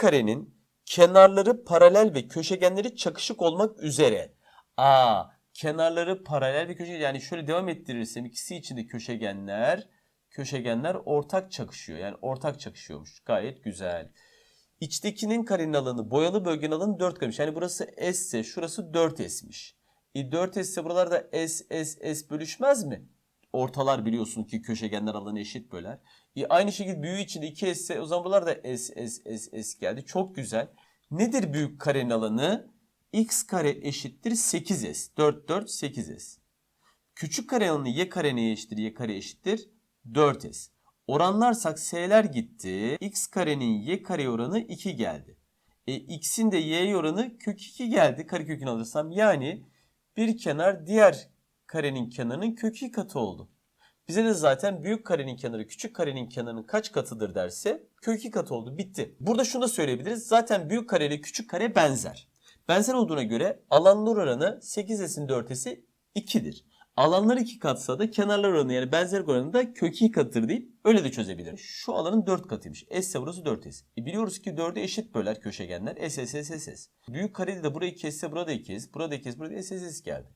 karenin kenarları paralel ve köşegenleri çakışık olmak üzere. A. Kenarları paralel ve köşegen yani şöyle devam ettirirsem ikisi için de köşegenler köşegenler ortak çakışıyor. Yani ortak çakışıyormuş. Gayet güzel. İçtekinin karenin alanı boyalı bölgenin alanı 4 karemiş. Yani burası S ise şurası 4S'miş. E 4S ise buralarda S, S, S bölüşmez mi? Ortalar biliyorsun ki köşegenler alanı eşit böler. E aynı şekilde büyüğü için de 2S ise o zaman buralarda S, S, S, S geldi. Çok güzel. Nedir büyük karenin alanı? X kare eşittir 8S. 4, 4, 8S. Küçük kare alanı y kare neye eşittir? Y kare eşittir 4S. Oranlarsak s'ler gitti. X karenin y kare oranı 2 geldi. E, x'in de y oranı kök 2 geldi. Karekökünü alırsam yani bir kenar diğer karenin kenarının kök 2 katı oldu. Bize de zaten büyük karenin kenarı küçük karenin kenarının kaç katıdır derse kök 2 katı oldu. Bitti. Burada şunu da söyleyebiliriz. Zaten büyük kare ile küçük kare benzer. Benzer olduğuna göre alanlar oranı 8s'in 4s'i 2'dir. Alanlar 2 katsa da kenarlar oranı yani benzerlik oranı da kök 2 katıdır deyip öyle de çözebiliriz. Şu alanın 4 katıymış. S ise burası 4S. E biliyoruz ki 4'e eşit böler köşegenler. S, S, S, S, S. Büyük karede de burayı kesse burada 2S, burada 2S, burada S, S, S geldi.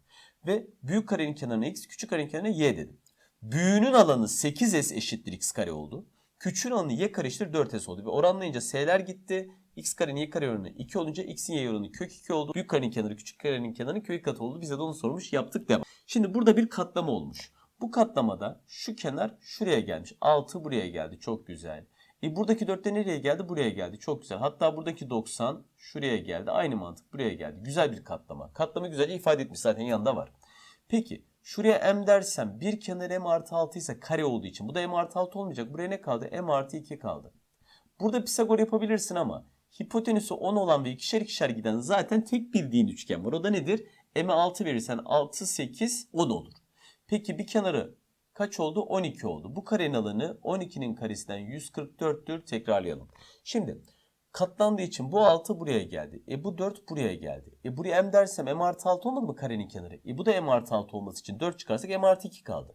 Ve büyük karenin kenarına X, küçük karenin kenarına Y dedim. Büyüğünün alanı 8S eşittir X kare oldu. Küçüğün alanı Y kare eşittir 4S oldu. Ve oranlayınca S'ler gitti. X karenin Y kare oranı 2 olunca X'in Y oranı kök 2 oldu. Büyük karenin kenarı küçük karenin kenarı kök 2 katı oldu. Bize de onu sormuş yaptık devam. Şimdi burada bir katlama olmuş. Bu katlamada şu kenar şuraya gelmiş. 6 buraya geldi. Çok güzel. E buradaki 4 de nereye geldi? Buraya geldi. Çok güzel. Hatta buradaki 90 şuraya geldi. Aynı mantık buraya geldi. Güzel bir katlama. Katlama güzelce ifade etmiş zaten yanında var. Peki şuraya m dersem bir kenar m artı 6 ise kare olduğu için bu da m artı 6 olmayacak. Buraya ne kaldı? m artı 2 kaldı. Burada Pisagor yapabilirsin ama hipotenüsü 10 olan ve ikişer ikişer giden zaten tek bildiğin üçgen var. O da nedir? M'e 6 verirsen 6, 8, 10 olur. Peki bir kenarı kaç oldu? 12 oldu. Bu karenin alanı 12'nin karesinden 144'tür. Tekrarlayalım. Şimdi katlandığı için bu 6 buraya geldi. E bu 4 buraya geldi. E buraya m dersem m artı 6 olmadı mı karenin kenarı? E bu da m artı 6 olması için 4 çıkarsak m artı 2 kaldı.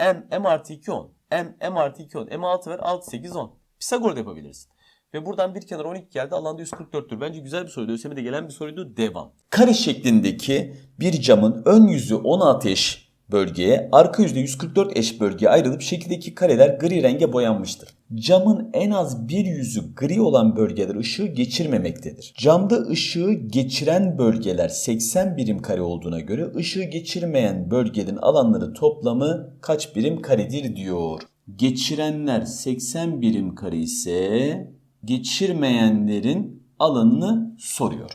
m, m artı 2 10. m, m artı 2 10. m 6 ver 6, 8, 10. Pisagor da yapabilirsin. Ve buradan bir kenar 12 geldi. Alanda 144'tür. Bence güzel bir soruydu. ÖSYM'de gelen bir soruydu. Devam. Kare şeklindeki bir camın ön yüzü 16 eş bölgeye, arka yüzü de 144 eş bölgeye ayrılıp şekildeki kareler gri renge boyanmıştır. Camın en az bir yüzü gri olan bölgeler ışığı geçirmemektedir. Camda ışığı geçiren bölgeler 80 birim kare olduğuna göre ışığı geçirmeyen bölgelerin alanları toplamı kaç birim karedir diyor. Geçirenler 80 birim kare ise geçirmeyenlerin alanını soruyor.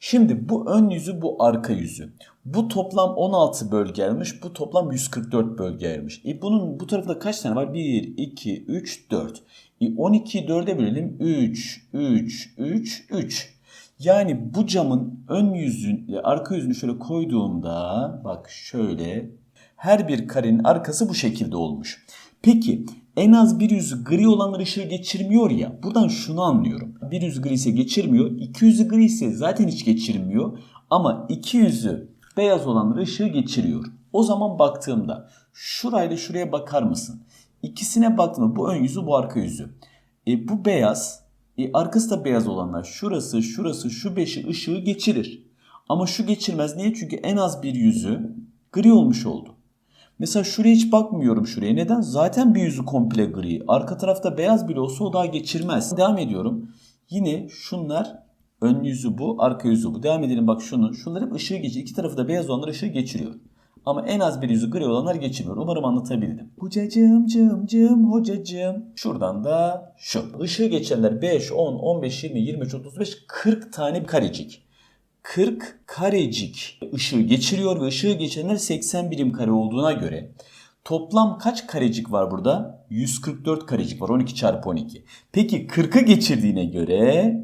Şimdi bu ön yüzü bu arka yüzü. Bu toplam 16 bölgeymiş. Bu toplam 144 bölgeymiş. E bunun bu tarafta kaç tane var? 1, 2, 3, 4. E 12'yi 4'e bölelim. 3, 3, 3, 3. Yani bu camın ön yüzünü, arka yüzünü şöyle koyduğumda bak şöyle her bir karenin arkası bu şekilde olmuş. Peki en az bir yüzü gri olanlar ışığı geçirmiyor ya. Buradan şunu anlıyorum. Bir yüzü gri ise geçirmiyor. iki yüzü gri ise zaten hiç geçirmiyor. Ama iki yüzü beyaz olanlar ışığı geçiriyor. O zaman baktığımda şurayla şuraya bakar mısın? İkisine baktığımda bu ön yüzü bu arka yüzü. E, bu beyaz. E, arkası da beyaz olanlar şurası şurası şu beşi ışığı geçirir. Ama şu geçirmez. Niye? Çünkü en az bir yüzü gri olmuş oldu. Mesela şuraya hiç bakmıyorum şuraya. Neden? Zaten bir yüzü komple gri. Arka tarafta beyaz bile olsa o daha geçirmez. Devam ediyorum. Yine şunlar ön yüzü bu, arka yüzü bu. Devam edelim bak şunu. Şunlar hep ışığı geçiriyor. İki tarafı da beyaz olanlar ışığı geçiriyor. Ama en az bir yüzü gri olanlar geçirmiyor. Umarım anlatabildim. Hocacığım, cım, cım, hocacığım. Şuradan da şu. Işığı geçenler 5, 10, 15, 20, 23, 35, 40 tane karecik. 40 karecik ışığı geçiriyor ve ışığı geçenler 80 birim kare olduğuna göre toplam kaç karecik var burada? 144 karecik var 12 çarpı 12. Peki 40'ı geçirdiğine göre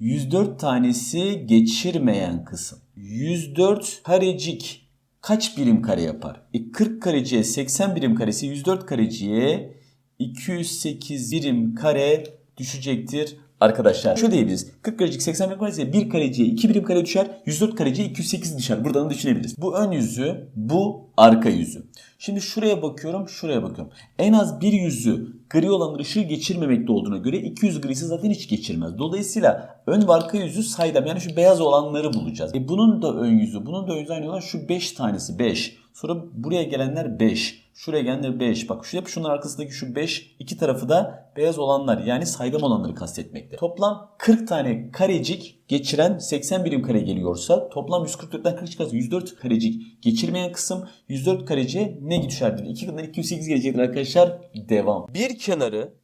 104 tanesi geçirmeyen kısım. 104 karecik kaç birim kare yapar? E 40 kareciğe 80 birim karesi 104 kareciğe 208 birim kare düşecektir. Arkadaşlar şu diyebiliriz. 40 karecik 80 birim kare ise 1 kareciye 2 birim kare düşer. 104 kareciye 208 düşer. Buradan da düşünebiliriz. Bu ön yüzü, bu arka yüzü. Şimdi şuraya bakıyorum, şuraya bakıyorum. En az bir yüzü gri olan ışığı geçirmemekte olduğuna göre 200 grisi zaten hiç geçirmez. Dolayısıyla ön ve arka yüzü saydam. Yani şu beyaz olanları bulacağız. E bunun da ön yüzü, bunun da ön yüzü aynı olan şu 5 tanesi 5. Sonra buraya gelenler 5. Şuraya gelenler 5. Bak şu hep şunun arkasındaki şu 5 iki tarafı da beyaz olanlar yani saydam olanları kastetmekte. Toplam 40 tane karecik geçiren 80 birim kare geliyorsa toplam 144'ten 40 çıkarsa 104 karecik geçirmeyen kısım 104 kareciye ne düşerdir? 2 kadar 208 gelecektir arkadaşlar. Devam. Bir kenarı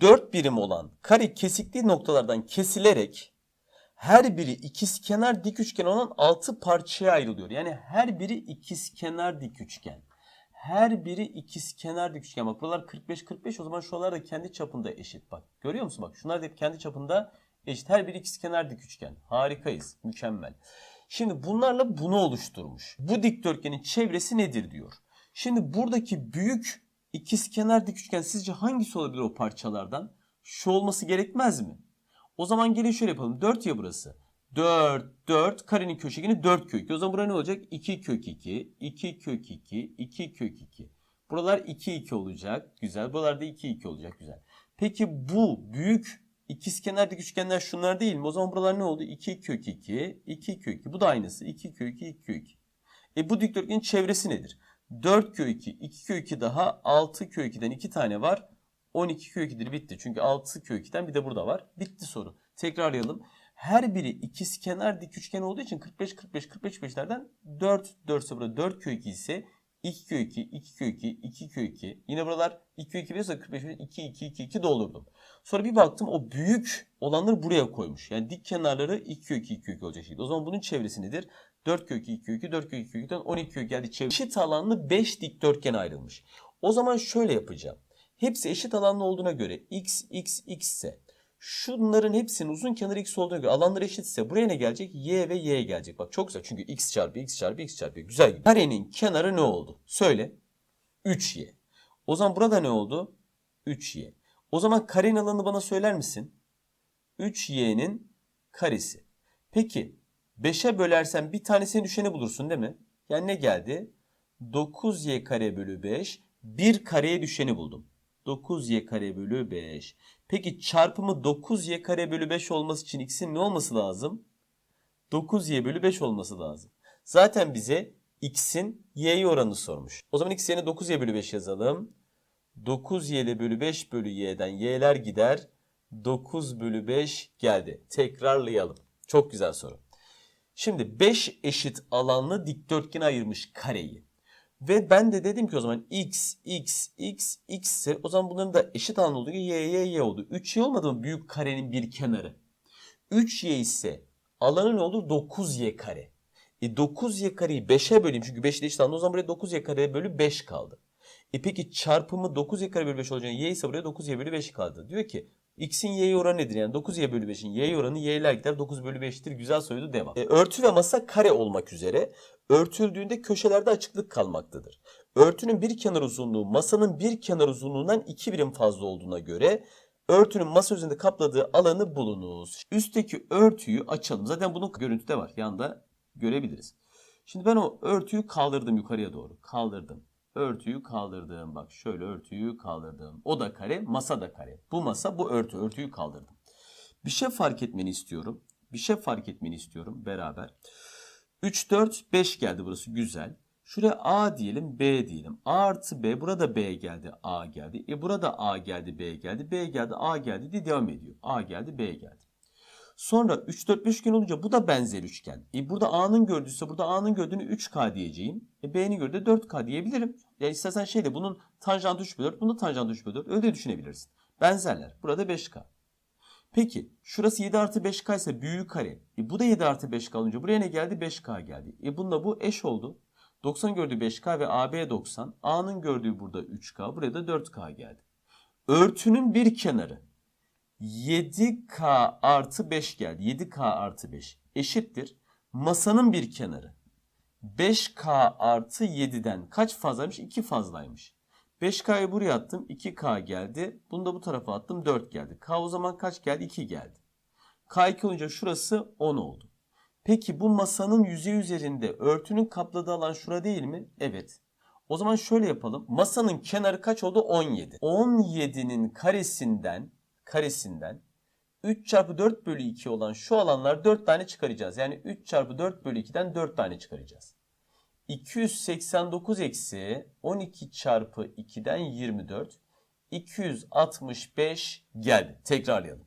4 birim olan kare kesikli noktalardan kesilerek her biri ikizkenar dik üçgen olan 6 parçaya ayrılıyor. Yani her biri ikizkenar dik üçgen. Her biri ikizkenar dik üçgen. Bak buralar 45 45 o zaman şuralar da kendi çapında eşit. Bak görüyor musun? Bak şunlar da hep kendi çapında eşit. Her biri ikizkenar dik üçgen. Harikayız. Mükemmel. Şimdi bunlarla bunu oluşturmuş. Bu dikdörtgenin çevresi nedir diyor. Şimdi buradaki büyük ikizkenar dik üçgen sizce hangisi olabilir o parçalardan? Şu olması gerekmez mi? O zaman gelin şöyle yapalım. 4 ya burası. 4, 4, karenin köşegeni 4 kök 2. O zaman buraya ne olacak? 2 kök 2, 2 kök 2, 2 kök 2. Buralar 2, 2 olacak. Güzel. Buralar da 2, 2 olacak. Güzel. Peki bu büyük ikizkenar dik üçgenler şunlar değil mi? O zaman buralar ne oldu? 2 kök 2, 2 kök 2. Bu da aynısı. 2 kök 2, 2 kök 2. E bu dikdörtgenin çevresi nedir? 4 kök 2, 2 kök 2 daha 6 kök 2'den 2 tane var. 12 kök 2'dir bitti. Çünkü 6 kök 2'den bir de burada var. Bitti soru. Tekrarlayalım. Her biri ikizkenar dik üçgen olduğu için 45 45 45 5'lerden 4 4 ise burada 4 kök 2 ise 2 kök 2 2 kök 2 2 kök 2. Yine buralar 2 kök 2 biliyorsa 45 2 2 2 2 doldurdum. Sonra bir baktım o büyük olanları buraya koymuş. Yani dik kenarları 2 kök 2 kök olacak şekilde. O zaman bunun çevresi nedir? 4 kök 2 kök 2 4 kök 2 kökten 12 kök geldi çevre. Eşit alanlı 5 dikdörtgen ayrılmış. O zaman şöyle yapacağım. Hepsi eşit alanlı olduğuna göre x x x ise şunların hepsinin uzun kenarı x olduğuna göre alanları eşitse buraya ne gelecek? y ve y gelecek. Bak çok güzel çünkü x çarpı x çarpı x çarpı güzel gibi. Karenin kenarı ne oldu? Söyle. 3y. O zaman burada ne oldu? 3y. O zaman karenin alanını bana söyler misin? 3y'nin karesi. Peki 5'e bölersen bir tanesini düşeni bulursun değil mi? Yani ne geldi? 9y kare bölü 5. Bir kareye düşeni buldum. 9y kare bölü 5. Peki çarpımı 9y kare bölü 5 olması için x'in ne olması lazım? 9y bölü 5 olması lazım. Zaten bize x'in y'ye oranı sormuş. O zaman x yerine 9y bölü 5 yazalım. 9y bölü 5 bölü y'den y'ler gider. 9 bölü 5 geldi. Tekrarlayalım. Çok güzel soru. Şimdi 5 eşit alanlı dikdörtgen ayırmış kareyi. Ve ben de dedim ki o zaman x, x, x, x ise o zaman bunların da eşit alanlı olduğu y, y, y oldu. 3y olmadı mı büyük karenin bir kenarı? 3y ise alanı ne olur? 9y kare. E 9y kareyi 5'e böleyim çünkü 5 ile eşit alanlı o zaman buraya 9y kare bölü 5 kaldı. E peki çarpımı 9y kare bölü 5 olacağını y ise buraya 9y bölü 5 kaldı. Diyor ki x'in y'ye oranı nedir? Yani 9y bölü 5'in y'ye oranı y'ler gider 9 bölü 5'tir. Güzel soruydu devam. E, örtü ve masa kare olmak üzere örtüldüğünde köşelerde açıklık kalmaktadır. Örtünün bir kenar uzunluğu masanın bir kenar uzunluğundan 2 birim fazla olduğuna göre örtünün masa üzerinde kapladığı alanı bulunuz. Üstteki örtüyü açalım. Zaten bunun görüntüde var. Yanda görebiliriz. Şimdi ben o örtüyü kaldırdım yukarıya doğru. Kaldırdım. Örtüyü kaldırdım. Bak şöyle örtüyü kaldırdım. O da kare, masa da kare. Bu masa, bu örtü. Örtüyü kaldırdım. Bir şey fark etmeni istiyorum. Bir şey fark etmeni istiyorum beraber. 3, 4, 5 geldi burası. Güzel. Şuraya A diyelim, B diyelim. A artı B. Burada B geldi, A geldi. E burada A geldi, B geldi. B geldi, A geldi diye devam ediyor. A geldi, B geldi. Sonra 3, 4, 5 üçgen olunca bu da benzer üçgen. E burada A'nın gördüyse burada A'nın gördüğünü 3K diyeceğim. E B'nin gördüğü 4K diyebilirim. Ya istersen şeyde bunun tanjantı 3 bölü 4, bunun tanjantı 3 bölü 4. Öyle de düşünebilirsin. Benzerler. Burada 5K. Peki şurası 7 artı 5K ise büyük kare. E bu da 7 artı 5K olunca buraya ne geldi? 5K geldi. E bununla bu eş oldu. 90 gördüğü 5K ve AB 90. A'nın gördüğü burada 3K. Buraya da 4K geldi. Örtünün bir kenarı 7K artı 5 geldi. 7K artı 5 eşittir. Masanın bir kenarı 5K artı 7'den kaç fazlaymış? 2 fazlaymış. 5K'yı buraya attım. 2K geldi. Bunu da bu tarafa attım. 4 geldi. K o zaman kaç geldi? 2 geldi. K2 olunca şurası 10 oldu. Peki bu masanın yüzey üzerinde örtünün kapladığı alan şura değil mi? Evet. O zaman şöyle yapalım. Masanın kenarı kaç oldu? 17. 17'nin karesinden karesinden 3 çarpı 4 bölü 2 olan şu alanlar 4 tane çıkaracağız. Yani 3 çarpı 4 bölü 2'den 4 tane çıkaracağız. 289 eksi 12 çarpı 2'den 24. 265 geldi. Tekrarlayalım.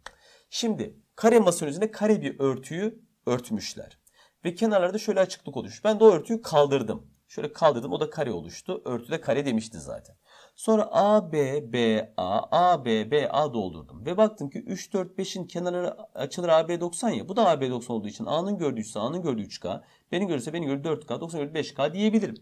Şimdi kare masanın üzerine kare bir örtüyü örtmüşler. Ve kenarlarda şöyle açıklık oluşmuş. Ben de o örtüyü kaldırdım. Şöyle kaldırdım o da kare oluştu. Örtü de kare demişti zaten. Sonra A, B, B, A, A, B, B, A doldurdum. Ve baktım ki 3, 4, 5'in kenarları açılır AB 90 ya. Bu da AB 90 olduğu için A'nın gördüğü 3 A'nın gördüğü 3K. Beni görürse beni gördüğü 4K, 90 gördüğü 5K diyebilirim.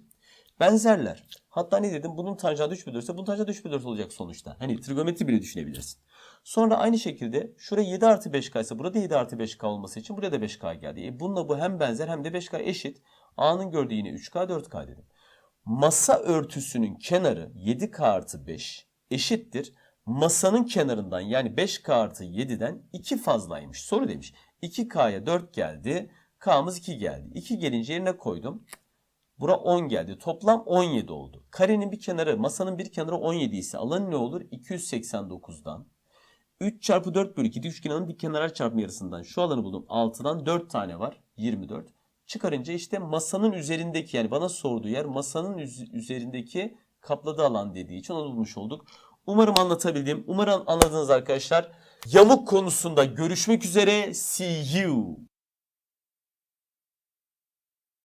Benzerler. Hatta ne dedim? Bunun tanjantı 3 bölü 4 ise bunun tanjantı 3 bölü 4 olacak sonuçta. Hani trigonometri bile düşünebilirsin. Sonra aynı şekilde şuraya 7 artı 5K ise burada 7 artı 5K olması için buraya da 5K geldi. E bununla bu hem benzer hem de 5K eşit. A'nın gördüğü yine 3K 4K dedim. Masa örtüsünün kenarı 7K artı 5 eşittir. Masanın kenarından yani 5K artı 7'den 2 fazlaymış. Soru demiş. 2K'ya 4 geldi. K'mız 2 geldi. 2 gelince yerine koydum. Bura 10 geldi. Toplam 17 oldu. Karenin bir kenarı, masanın bir kenarı 17 ise alanı ne olur? 289'dan 3 çarpı 4 bölü 2 üçgenin dik kenarlar çarpımı yarısından şu alanı buldum. 6'dan 4 tane var. 24. Çıkarınca işte masanın üzerindeki yani bana sorduğu yer masanın üz- üzerindeki kapladığı alan dediği için onu bulmuş olduk. Umarım anlatabildim. Umarım anladınız arkadaşlar. Yamuk konusunda görüşmek üzere. See you.